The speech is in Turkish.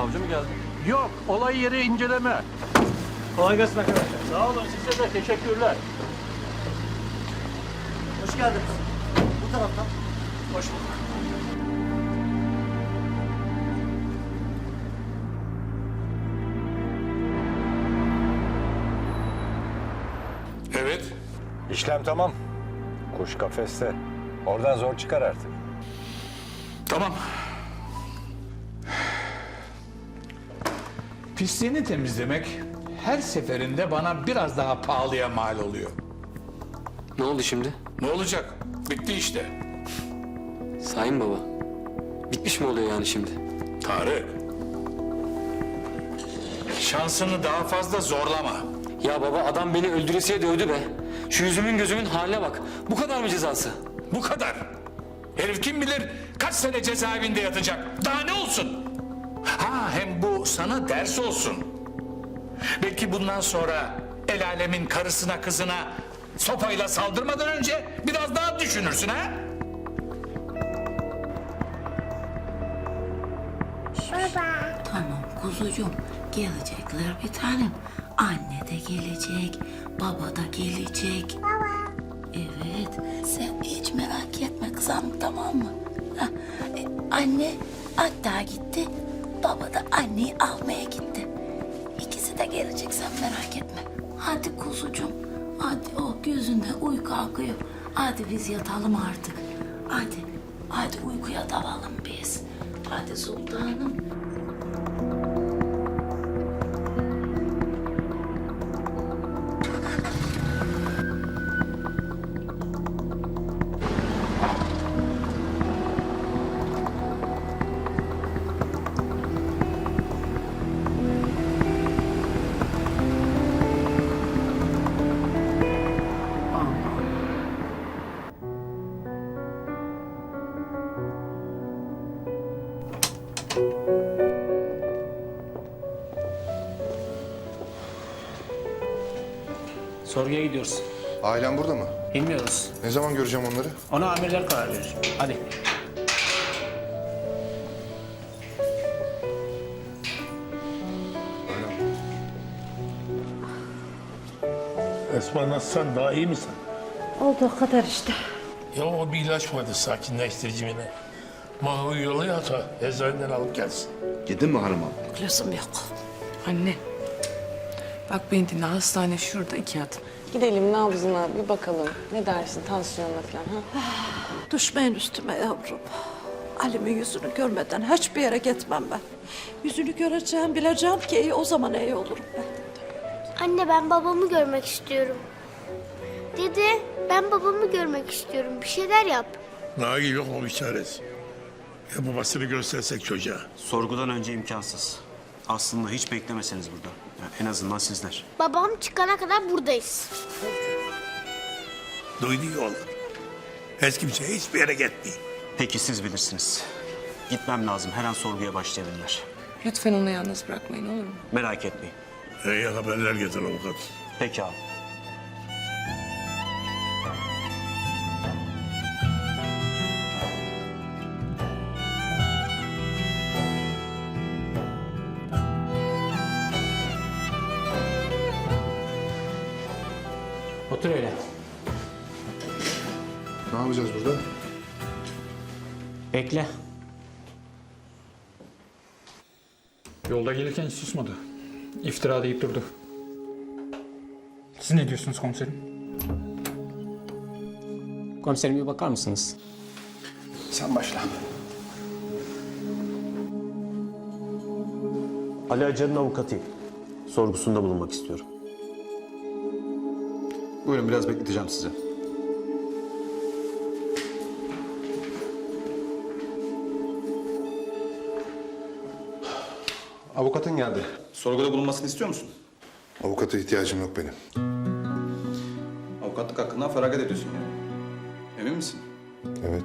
Savcı mı geldi? Yok, olay yeri inceleme. Kolay gelsin arkadaşlar. Sağ olun, size de teşekkürler. Hoş geldiniz. Bu taraftan. Hoş bulduk. Evet. İşlem tamam. Kuş kafeste. Oradan zor çıkar artık. Tamam. Pisliğini temizlemek her seferinde bana biraz daha pahalıya mal oluyor. Ne oldu şimdi? Ne olacak? Bitti işte. Sayın baba. Bitmiş mi oluyor yani şimdi? Tarık. Şansını daha fazla zorlama. Ya baba adam beni öldüresiye dövdü be. Şu yüzümün gözümün haline bak. Bu kadar mı cezası? Bu kadar. Herif kim bilir kaç sene cezaevinde yatacak. Daha ne olsun? Ha hem bu sana ders olsun. Belki bundan sonra el alemin karısına kızına sopayla saldırmadan önce biraz daha düşünürsün ha? Tamam kuzucuğum gelecekler bir tanem. Anne de gelecek, baba da gelecek. Baba. Evet, sen hiç merak etme kızım tamam mı? Ha, e, anne hatta gitti, baba da anneyi almaya gitti. İkisi de gelecek sen merak etme. Hadi kuzucuğum, hadi o gözünde uyku akıyor. Hadi biz yatalım artık. Hadi, hadi uykuya dalalım biz. Hadi sultanım. Sorguya gidiyoruz. Ailen burada mı? Bilmiyoruz. Ne zaman göreceğim onları? Ona amirler karar verir. Hadi. Esma nasılsın? Daha iyi misin? Olduğu kadar işte. Ya o bir ilaç vardı sakinleştirici mi ne? Mahu yola yata eczaneden alıp gelsin. Gidin mi hanım abla? Lüzum yok. Anne. Bak beni dinle hastane şurada iki adım. Gidelim nabzına bir bakalım. Ne dersin tansiyonuna falan ha? Düşmeyin üstüme yavrum. Ali'min yüzünü görmeden hiçbir yere gitmem ben. Yüzünü göreceğim, bileceğim ki iyi, o zaman iyi olurum ben. Anne ben babamı görmek istiyorum. Dede ben babamı görmek istiyorum. Bir şeyler yap. Nail yok mu bir çaresi? Ya babasını göstersek çocuğa. Sorgudan önce imkansız. Aslında hiç beklemeseniz burada. En azından sizler. Babam çıkana kadar buradayız. Duydu ya oğlum. Hiç kimse hiçbir yere gitmeyin. Peki siz bilirsiniz. Gitmem lazım. Her an sorguya başlayabilirler. Lütfen onu yalnız bırakmayın olur mu? Merak etmeyin. İyi haberler getir avukat. Peki abi. Otur öyle. Ne yapacağız burada? Bekle. Yolda gelirken hiç susmadı. İftira deyip durdu. Siz ne diyorsunuz komiserim? Komiserim bir bakar mısınız? Sen başla. Ali Acar'ın avukatıyım. Sorgusunda bulunmak istiyorum. Buyurun biraz bekleteceğim sizi. Avukatın geldi. Sorguda bulunmasını istiyor musun? Avukata ihtiyacım yok benim. Avukatlık hakkından feragat ediyorsun yani. Emin misin? Evet.